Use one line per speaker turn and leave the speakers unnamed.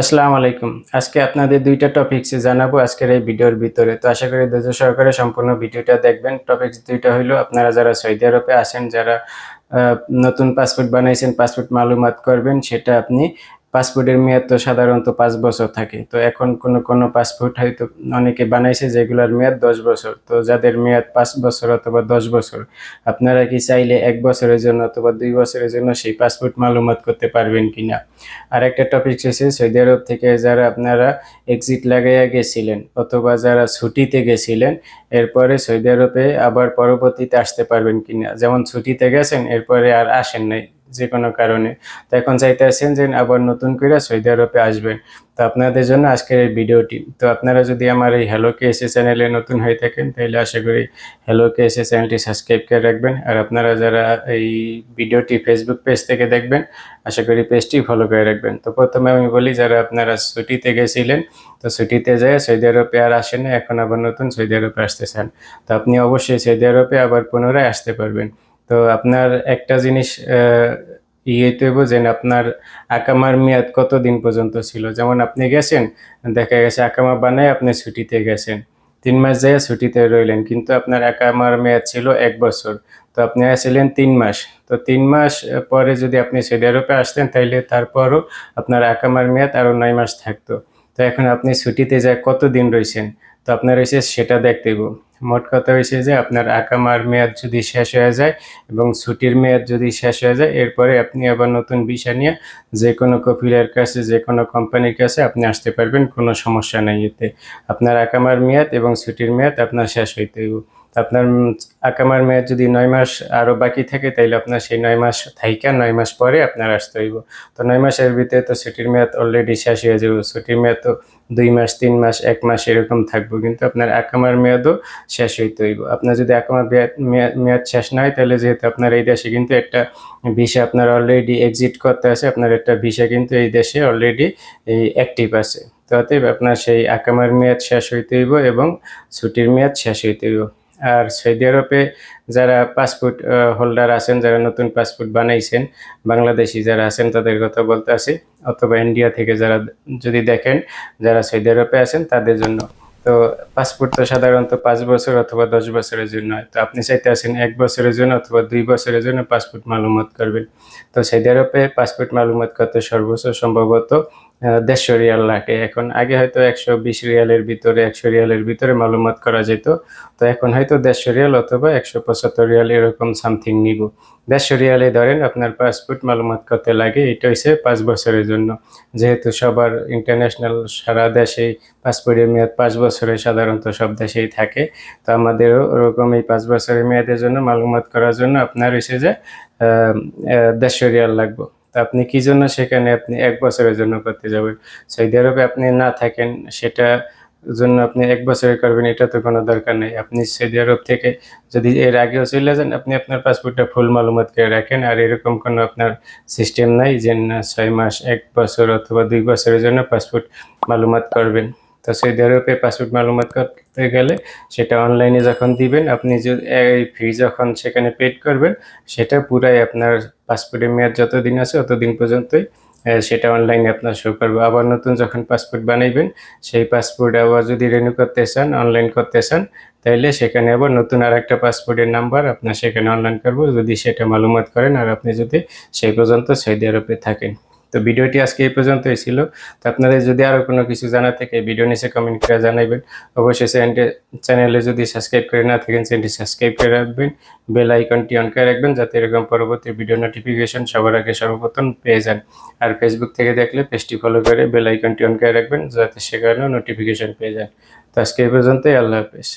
আসসালামু আলাইকুম। আজকে আপনাদের দুইটা টপিকস জানাব আজকের এই ভিডিওর ভিতরে। তো আশা করি ধৈর্য সহকারে সম্পূর্ণ ভিডিওটা দেখবেন। টপিকস দুইটা হইল, আপনারা যারা সৌদি আরবে আসেন যারা নতুন পাসপোর্ট বানাইছেন পাসপোর্ট মালুমাত করবেন, সেটা আপনি পাসপোর্টের মেয়াদ তো সাধারণত পাঁচ বছর থাকে। তো এখন কোনো কোনো পাসপোর্ট হয়তো অনেকে বানাইছে যেগুলোর মেয়াদ দশ বছর। তো যাদের মেয়াদ পাঁচ বছর অথবা দশ বছর, আপনারা কি চাইলে এক বছরের জন্য অথবা দুই বছরের জন্য সেই পাসপোর্ট মালুমাত করতে পারবেন কিনা? আর একটা টপিক হচ্ছে সৌদি আরব থেকে যারা আপনারা এক্সিট লাগাইয়া গেছিলেন অথবা যারা ছুটিতে গেছিলেন, এরপরে সৌদি আরবে আবার পরবর্তীতে আসতে পারবেন কিনা? যেমন ছুটিতে গেছেন, এরপরে আর আসেন নাই। যে কোনো কারণে। তো এখন চাইতেছেন যে আবার নতুন করে সৌদি আরবে আসবেন। তো আপনাদের জন্য আজকের এই ভিডিওটি। তো আপনারা যদি আমার এই হ্যালো কে এসে চ্যানেলে নতুন হয়ে থাকেন তাহলে আশা করি হ্যালো কে এসে চ্যানেলটি সাবস্ক্রাইব করে রাখবেন। আর আপনারা যারা এই ভিডিওটি ফেসবুক পেজ থেকে দেখবেন, আশা করি পেজটি ফলো করে রাখবেন। তো প্রথমে আমি বলি, যারা আপনারা ছুটিতে গেছিলেন, তো ছুটিতে যায় সৌদি আরবে আর আসেন এখন আবার নতুন সৌদি আরবে আসতে চান। তো আপনি অবশ্যই সৌদি আরবে আবার পুনরায় আসতে পারবেন। তো আপনার একটা জিনিস ইয়ে তৈব যে আপনার আকামার মেয়াদ কত দিন পর্যন্ত ছিল? যেমন আপনি গেছেন, দেখা গেছে আকামা বানায় আপনি ছুটিতে গেছেন। তিন মাস যায় ছুটিতে রইলেন, কিন্তু আপনার আকামার মেয়াদ ছিল এক বছর। তো আপনি আসছিলেন তিন মাস। তো তিন মাস পরে যদি আপনি সৌদি আরবে আসতেন, তাইলে তারপরও আপনার আকামার মেয়াদ আরও নয় মাস থাকতো। তো এখন আপনি ছুটিতে যায় কতদিন রয়েছেন তো আপনার হয়েছে সেটা দেখতে হইব। মোট কথা হয়েছে যে আপনার আকামার মেয়াদ যদি শেষ হয়ে যায় এবং ছুটির মেয়াদ যদি শেষ হয়ে যায়, এরপরে আপনি আবার নতুন ভিসা নিয়ে যে কোনো কপিলের কাছে, যে কোনো কোম্পানির কাছে আপনি আসতে পারবেন, কোনো সমস্যা নেই এতে। আপনার আকামার মেয়াদ এবং ছুটির মেয়াদ আপনার শেষ হইতে আপনার আকামার মেয়াদ যদি নয় মাস আরও বাকি থাকে, তাইলে আপনার সেই নয় মাস থাইকা, নয় মাস পরে আপনার আসতে হইব। তো নয় মাসের ভিতরে তো ছুটির মেয়াদ অলরেডি শেষ হয়ে যাবে। ছুটির মেয়াদ তো দুই মাস, তিন মাস, এক মাস এরকম থাকব, কিন্তু আপনার আকামার মেয়াদও শেষ হইতে হইব। আপনার যদি আকামার মেয়াদ- শেষ না হয় তাহলে যেহেতু আপনার এই দেশে কিন্তু একটা ভিসা আপনার অলরেডি এক্সিট করতে আছে, আপনার একটা ভিসা কিন্তু এই দেশে অলরেডি এই অ্যাক্টিভ আছে। তো অতএব আপনার সেই আকামার মেয়াদ শেষ হইতে হইব এবং ছুটির মেয়াদ শেষ হইতে হইব। আর সৌদি আরবে যারা পাসপোর্ট হোল্ডার আছেন, যারা নতুন পাসপোর্ট বানাইছেন, বাংলাদেশি যারা আছেন, তাদের কথা বলতে আসি। অথবা ইন্ডিয়া থেকে যারা যদি দেখেন, যারা সৌদি আরবে আছেন, তাদের জন্য। তো পাসপোর্ট তো সাধারণত পাঁচ বছর অথবা দশ বছরের জন্য। হয় তো আপনি চাইতে আছেন এক বছরের জন্য অথবা দুই বছরের জন্য পাসপোর্ট মালুমত করবেন। তো সৌদি আরবে পাসপোর্ট মালুমত করতে সর্বোচ্চ সম্ভবত দেড়শো রিয়াল লাগে। এখন আগে হয়তো একশো বিশ রিয়ালের ভিতরে, একশো রিয়ালের ভিতরে মালুমাত করা যেত। তো এখন হয়তো দেড়শো রিয়াল অথবা একশো পঁচাত্তর রিয়াল এরকম সামথিং নিব। দেড়শো রিয়ালে ধরেন আপনার পাসপোর্ট মালুমাত করতে লাগে, এটা হচ্ছে পাঁচ বছরের জন্য। যেহেতু সবার ইন্টারন্যাশনাল সারা দেশেই পাসপোর্টের মেয়াদ পাঁচ বছরে সাধারণত সব দেশেই থাকে। তো আমাদেরও ওরকম এই পাঁচ বছরের মেয়াদের জন্য মালুমাত করার জন্য আপনার এসে যে দেড়শো রিয়াল লাগবে। তো আপনি কি জন্য সেখানে আপনি এক বছরের জন্য করতে যাবেন? সৌদি আরবে আপনি না থাকেন, সেটা জন্য আপনি এক বছরে করবেন, এটা তো কোনো দরকার নেই। আপনি সৌদি আরব থেকে যদি এর আগেও চলে যান, আপনি আপনার পাসপোর্টটা ফুল মালুমত করে রাখেন, আর এরকম কোনো আপনার সিস্টেম নাই যে না ছয় মাস, এক বছর অথবা দুই বছরের জন্য পাসপোর্ট মালুমাত করবেন। তো সৌদি আরবে পাসপোর্ট মালুমাত করতে গেলে সেটা অনলাইনে যখন দিবেন, আপনি যদি এই ফি যখন সেখানে পেড করবেন, সেটা পুরাই আপনার পাসপোর্টের মেয়াদ যতদিন আছে ততদিন পর্যন্তই সেটা অনলাইনে আপনার শো করবে। আবার নতুন যখন পাসপোর্ট বানাইবেন, সেই পাসপোর্ট আবার যদি রিনিউ করতে চান অনলাইন করতে চান, তাইলে সেখানে আবার নতুন আর একটা পাসপোর্টের নাম্বার আপনার সেখানে অনলাইন করব। যদি সেটা মালুমাত করেন, আর আপনি যদি সেই পর্যন্ত সৌদি আরবে থাকেন। তো ভিডিওটি আজকে এই পর্যন্তই ছিল। তো আপনাদের যদি আরও কোনো কিছু জানা থাকে, ভিডিও নিচে কমেন্ট করে জানাবেন অবশ্যই চ্যানেলে যদি সাবস্ক্রাইব করে না থাকেন, চ্যানেলটি সাবস্ক্রাইব করে রাখবেন। বেল আইকনটি অন করে রাখবেন, যাতে এরকম পরবর্তী ভিডিও নোটিফিকেশন সবার আগে সর্বপ্রথম পেয়ে যান। আর ফেসবুক থেকে দেখলে পেজটি ফলো করে বেল আইকনটি অন করে রাখবেন, যাতে সেখানেও নোটিফিকেশন পেয়ে যান। তো আজকে এই পর্যন্তই, আল্লাহ হাফেজ।